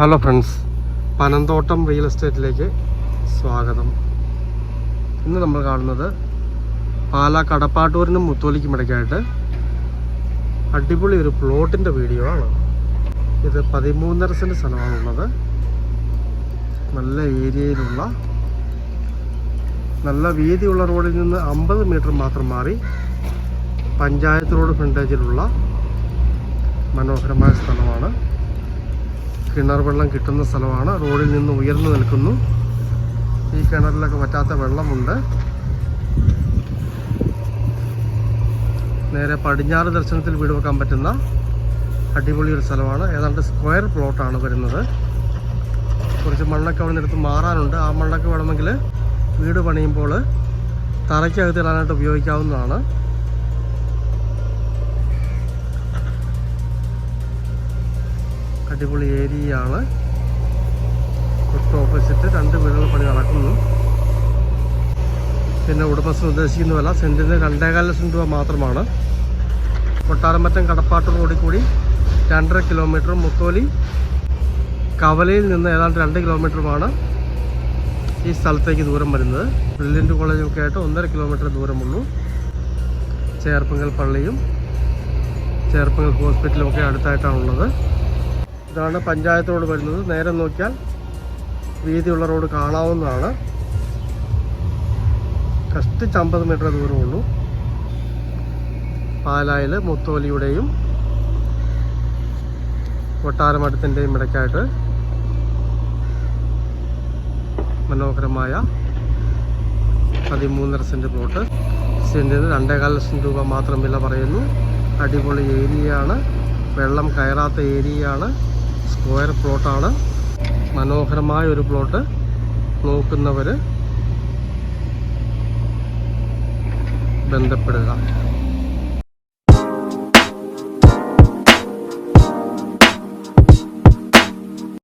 Hello friends Panamthottam real എസ്റ്റേറ്റിലേക്ക് സ്വാഗതം. ഇന്ന് നമ്മൾ കാണുന്നത് പാലാ കടപ്പാട്ടൂരിനും മുത്തോലിക്കും ഇടയ്ക്കായിട്ട് അടിപൊളി ഒരു പ്ലോട്ടിന്റെ വീഡിയോ ആണ്. ഇത് പതിമൂന്നര സെന്റ് സ്ഥലമാണുള്ളത് നല്ല ഏരിയയിലുള്ള നല്ല വീതിയുള്ള റോഡിൽ നിന്ന് അമ്പത് മീറ്റർ മാത്രം മാറി പഞ്ചായത്ത് റോഡ് ഫ്രണ്ടേജിലുള്ള മനോഹരമായ സ്ഥലമാണ്. കിണർ വെള്ളം കിട്ടുന്ന സ്ഥലമാണ്. റോഡിൽ നിന്ന് ഉയർന്നു നിൽക്കുന്നു. ഈ കിണറിലൊക്കെ പറ്റാത്ത വെള്ളമുണ്ട്. നേരെ പടിഞ്ഞാറ് ദർശനത്തിൽ വീട് വെക്കാൻ പറ്റുന്ന അടിപൊളി ഒരു സ്ഥലമാണ്. ഏതാണ്ട് സ്ക്വയർ പ്ലോട്ടാണ് വരുന്നത്. കുറച്ച് മണ്ണൊക്കെ അവിടെ നിന്നെടുത്ത് മാറാനുണ്ട്. ആ മണ്ണൊക്കെ വേണമെങ്കിൽ വീട് പണിയുമ്പോൾ തറയ്ക്കകത്ത് ഇടാനായിട്ട് ഉപയോഗിക്കാവുന്നതാണ്. അടിപൊളി ഏരിയ ആണ് ഓപ്പോസിറ്റ് രണ്ട് വീടുകൾ പണി നടക്കുന്നു. പിന്നെ ഉടമസ്ഥൻ ഉദ്ദേശിക്കുന്ന വില സെന്റിന് രണ്ടേകാൽ ലക്ഷം രൂപ മാത്രമാണ്. കൊട്ടാരമറ്റം കടപ്പാട്ട് റോഡിൽ കൂടി രണ്ടര കിലോമീറ്റർ മുക്കോലി കവലയിൽ നിന്ന് ഏതാണ്ട് രണ്ട് കിലോമീറ്ററുമാണ് ഈ സ്ഥലത്തേക്ക് ദൂരം വരുന്നത്. ബ്രില്യന്റ് കോളേജൊക്കെ ആയിട്ട് ഒന്നര കിലോമീറ്റർ ദൂരമുള്ളൂ. ചേർപ്പങ്കൽ പള്ളിയും ചേർപ്പങ്കൽ ഹോസ്പിറ്റലും ഒക്കെ അടുത്തായിട്ടാണുള്ളത്. ഇതാണ് പഞ്ചായത്ത് റോഡ് വരുന്നത്. നേരെ നോക്കിയാൽ വീതിയുള്ള റോഡ് കാണാവുന്നതാണ്. കഷ്ടിച്ച് അമ്പത് മീറ്റർ ദൂരമുള്ളൂ. പാലായിൽ മുത്തോലിയുടെയും കൊട്ടാരമഠത്തിന്റെയും ഇടയ്ക്കായിട്ട് മനോഹരമായ പതിമൂന്നര സെന്റ് പ്ലോട്ട്. സെന്റിന് രണ്ടേകാൽ ലക്ഷം രൂപ മാത്രം വില പറയുന്നു. അടിപൊളി ഏരിയയാണ്. വെള്ളം കയറാത്ത ഏരിയയാണ്. സ്ക്വയർ പ്ലോട്ടാണ്. മനോഹരമായ ഒരു പ്ലോട്ട് നോക്കുന്നവർ ബന്ധപ്പെടുക.